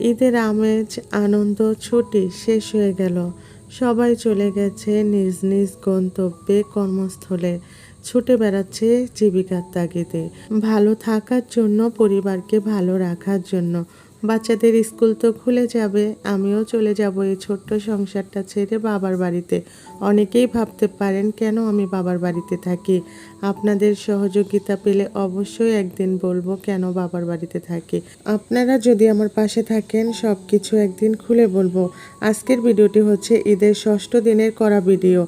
ঈদের আমেজ, আনন্দ, ছুটি শেষ হয়ে গেল। সবাই চলে গেছে নিজ নিজ গন্তব্যে কর্মস্থলে। ছুটে বেড়াচ্ছে জীবিকার তাগিদে। ভালো থাকার জন্য, পরিবারকে ভালো রাখার জন্য। বাচ্চাদের স্কুল তো খুলে যাবে, আমিও চলে যাব এই ছোট্ট সংসারটা ছেড়ে বাবার বাড়িতে। অনেকেই ভাবতে পারেন, কেন আমি বাবার বাড়িতে থাকি? আপনাদের সহযোগিতা পেলে অবশ্যই একদিন বলব কেন বাবার বাড়িতে থাকি। আপনারা যদি আমার পাশে থাকেন সব কিছু একদিন খুলে বলব। আজকের ভিডিওটি হচ্ছে ঈদের ষষ্ঠ দিনের করা ভিডিও।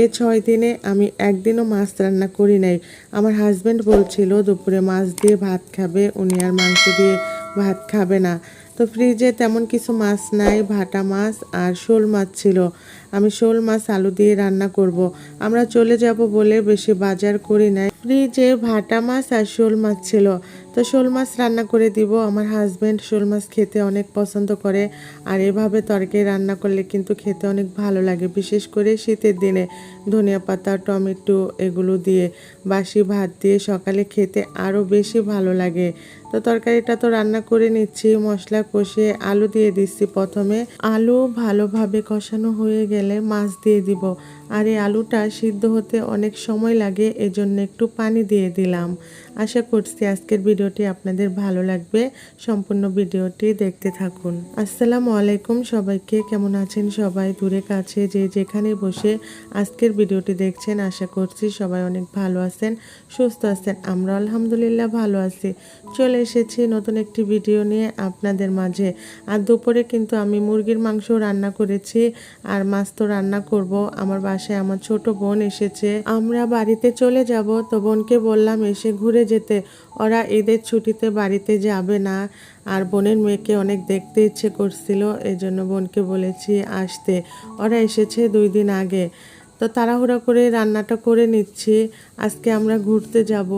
এ ছয় দিনে আমি একদিনও মাছ রান্না করি নাই। আমার হাজব্যান্ড বলছিল, দুপুরে মাছ দিয়ে ভাত খাবে, উনি আর মাংস দিয়ে ভাত খাবে না। তো ফ্রিজে তেমন কিছু মাছ নাই, ভাটা মাছ আর শোল মাছ ছিল। আমি শোল মাছ আলু দিয়ে রান্না করব। আমরা চলে যাব বলে বেশি বাজার করি নাই। ফ্রিজে ভাটা মাছ আর শোল মাছ ছিল। তো শোল মাছ রান্না করে দিব। আমার হাজব্যান্ড শোল মাছ খেতে অনেক পছন্দ করে। আর এভাবে তরকারি রান্না করলে কিন্তু খেতে অনেক ভালো লাগে। বিশেষ করে শীতের দিনে ধনিয়া পাতা, টমেটো এগুলো দিয়ে বাসি ভাত দিয়ে সকালে খেতে আরও বেশি ভালো লাগে। তো তরকারিটা তো রান্না করে নিচ্ছি, মশলা কষিয়ে আলু দিয়ে দিচ্ছি প্রথমে। আলু ভালোভাবে কষানো হয়ে গেলে মাছ দিয়ে দিব। আর এই আলুটা সিদ্ধ হতে অনেক সময় লাগে, এজন্য একটু পানি দিয়ে দিলাম। আশা করছি আজকের ভিডিওটি আপনাদের ভালো লাগবে। সম্পূর্ণ ভিডিওটি দেখতে থাকুন। আসসালামু আলাইকুম সবাইকে, কেমন আছেন সবাই? দূরে কাছে যে যেখানে বসে আজকের ভিডিওটি দেখছেন, আশা করছি সবাই অনেক ভালো আছেন, সুস্থ আছেন। আমরা আলহামদুলিল্লাহ ভালো আছি। চলে এসেছি নতুন একটি ভিডিও নিয়ে আপনাদের মাঝে। আর দুপুরে কিন্তু আমি মুরগির মাংস রান্না করেছি, আর মাছ তো রান্না করব। আমার বাসায় আমার ছোট বোন এসেছে। আমরা বাড়িতে চলে যাব। তো বোনকে বললাম, এসে ঘুরে যেতে। ওরা ঈদের ছুটিতে বাড়িতে যাবে না। আর বোনের মেয়েকে অনেক দেখতে ইচ্ছে করছিল। এই জন্য বোনকে বলেছি, আসতে। ওরা এসেছে দুই দিন আগে। তো তাড়াহুড়া করে রান্নাটা করে নিচ্ছি। আজকে আমরা ঘুরতে যাব।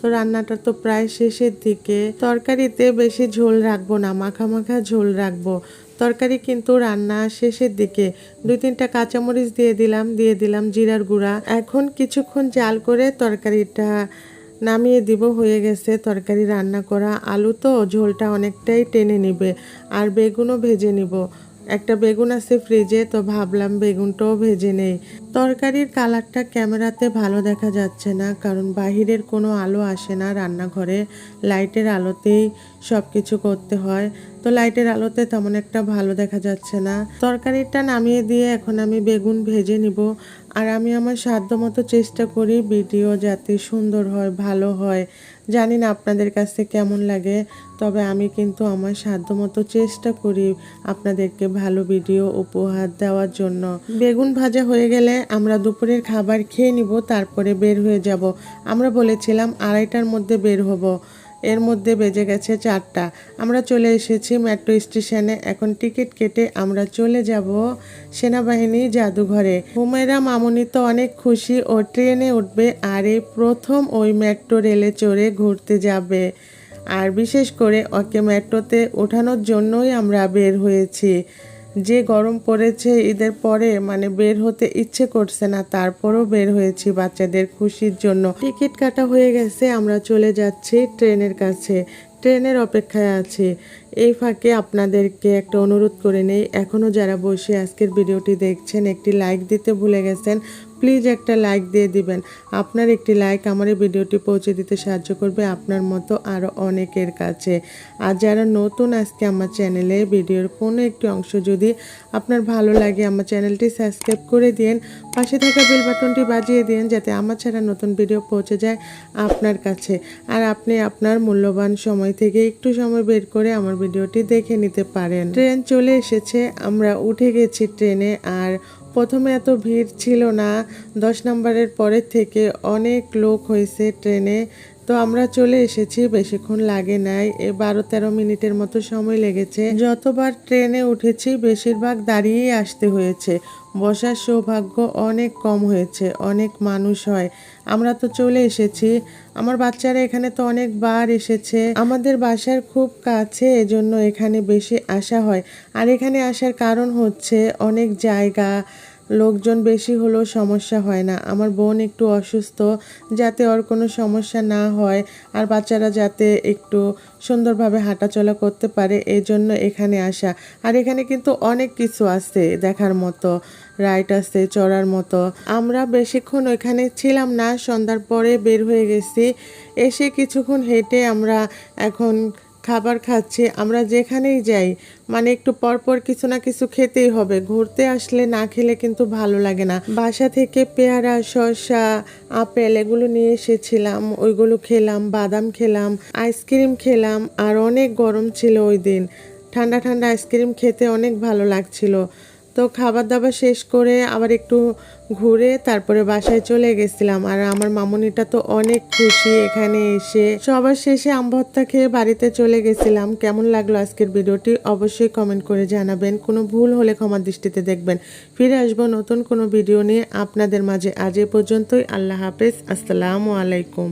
তো রান্নাটা তো প্রায় শেষের দিকে। তরকারিতে বেশি ঝোল রাখব না মাখা মাখা ঝোল রাখব। তরকারি কিন্তু রান্না শেষের দিকে দুই তিনটা কাঁচামরিচ দিয়ে দিলাম দিয়ে দিলাম জিরার গুঁড়া। এখন কিছুক্ষণ জাল করে তরকারিটা নামিয়ে দিব, হয়ে গেছে তরকারি রান্না করা। আলু তো ঝোলটা অনেকটাই টেনে নিবে আর বেগুনও ভেজে নিব। একটা বেগুন আছে ফ্রিজে, তো ভাবলাম বেগুনটাও ভেজে নেই। তরকারির কালারটা ক্যামেরাতে ভালো দেখা যাচ্ছে না, কারণ বাহিরের কোনো আলো আসে না রান্নাঘরে। লাইটের আলোতেই সব কিছু করতে হয়। তো লাইটের আলোতে তেমন একটা ভালো দেখা যাচ্ছে না। তরকারিটা নামিয়ে দিয়ে এখন আমি বেগুন ভেজে নিব। আর আমি আমার সাধ্য মতো চেষ্টা করি ভিডিও যাতে সুন্দর হয়, ভালো হয়। জানি না আপনাদের কাছে কেমন লাগে, তবে আমি কিন্তু আমার সাধ্য মতো চেষ্টা করি আপনাদেরকে ভালো ভিডিও উপহার দেওয়ার জন্য। বেগুন ভাজা হয়ে গেলে আমরা দুপুরের খাবার খেয়ে নিব, তারপরে বের হয়ে যাব। আমরা বলেছিলাম আড়াইটার মধ্যে বের হব। এর মধ্যে বেজে গেছে চারটা। আমরা চলে এসেছি মেট্রো স্টেশনে এখন টিকিট কেটে আমরা চলে যাব সেনাবাহিনী জাদুঘরে। হুমেরা মামুনি তো অনেক খুশি ও ট্রেনে উঠবে আর এই প্রথম ওই মেট্রো রেলে চড়ে ঘুরতে যাবে। আর বিশেষ করে ওকে মেট্রোতে ওঠানোর জন্যই আমরা বের হয়েছি। যে গরম পড়েছে, ঈদের পরে মানে বের হতে ইচ্ছে করছে না। তারপরও বের হয়েছি বাচ্চাদের খুশির জন্য। টিকিট কাটা হয়ে গেছে, আমরা চলে যাচ্ছি ট্রেনের কাছে। ট্রেনের অপেক্ষায় আছি। এই ফাঁকে আপনাদেরকে একটা অনুরোধ করে নেই। এখনও যারা বসে আজকের ভিডিওটি দেখছেন, একটি লাইক দিতে ভুলে গেছেন প্লিজ একটা লাইক দিয়ে দিবেন। আপনার একটি লাইক আমার এই ভিডিওটি পৌঁছে দিতে সাহায্য করবে আপনার মতো আরও অনেকের কাছে। আর যারা নতুন আজকে আমার চ্যানেলে ভিডিওর কোনো একটি অংশ যদি আপনার ভালো লাগে আমার চ্যানেলটি সাবস্ক্রাইব করে দিন, পাশে থাকা বেল বাটনটি বাজিয়ে দিন যাতে আমার ছাড়া নতুন ভিডিও পৌঁছে যায় আপনার কাছে। আর আপনি আপনার মূল্যবান সময় থেকে একটু সময় বের করে আমার ভিডিওটি দেখে নিতে পারেন। ট্রেন চলে এসেছে, আমরা উঠে গেছি ট্রেনে আর প্রথমে এত ভিড় ছিল না। দশ নম্বরের পরের থেকে অনেক লোক হয়েছে ট্রেনে। তো আমরা চলে এসেছি, বেশিক্ষণ লাগে নাই। এ বারো তেরো মিনিটের মতো সময় লেগেছে। যতবার ট্রেনে উঠেছি, বেশিরভাগ দাঁড়িয়েই আসতে হয়েছে। বসার সৌভাগ্য অনেক কম হয়েছে, অনেক মানুষ হয়। আমরা তো চলে এসেছি। আমার বাচ্চারা এখানে তো অনেকবার এসেছে। আমাদের বাসার খুব কাছে, এজন্য এখানে বেশি আসা হয়। আর এখানে আসার কারণ হচ্ছে অনেক জায়গা লোকজন বেশি হলেও সমস্যা হয় না। আমার বোন একটু অসুস্থ, যাতে ওর কোনো সমস্যা না হয়, আর বাচ্চারা যাতে একটু সুন্দরভাবে হাঁটাচলা করতে পারে এই জন্য এখানে আসা। আর এখানে কিন্তু অনেক কিছু আছে দেখার মতো রাইড আছে, চড়ার মতো। আমরা বেশিক্ষণ ওইখানে ছিলাম না, সন্ধ্যার পরে বের হয়ে গেছি। এসে কিছুক্ষণ হেঁটে আমরা এখন খাবার খাচ্ছে, আমরা যেখানেই যাই মানে একটু পরপর কিছু না কিছু খেতেই হবে। ঘুরতে আসলে না খেলে কিন্তু ভালো লাগে না। বাসা থেকে পেয়ারা, শসা, আপেল এগুলো নিয়ে এসেছিলাম, ওইগুলো খেলাম, বাদাম খেলাম, আইসক্রিম খেলাম, আর অনেক গরম ছিল ওই দিন। ঠান্ডা ঠান্ডা আইসক্রিম খেতে অনেক ভালো লাগছিল। তো খাবার দাবার শেষ করে আবার একটু ঘুরে তারপরে বাসায় চলে গেছিলাম। আর আমার মামুনিটা তো অনেক খুশি এখানে এসে। সবার শেষে আম ভর্তা খেয়ে বাড়িতে চলে গেছিলাম। কেমন লাগল আজকের ভিডিওটি অবশ্যই কমেন্ট করে জানাবেন। কোনো ভুল হলে ক্ষমার দৃষ্টিতে দেখবেন। ফিরে আসব নতুন কোনো ভিডিও নিয়ে আপনাদের মাঝে। আজ এ পর্যন্তই। আল্লাহ হাফেজ। আসসালামু আলাইকুম।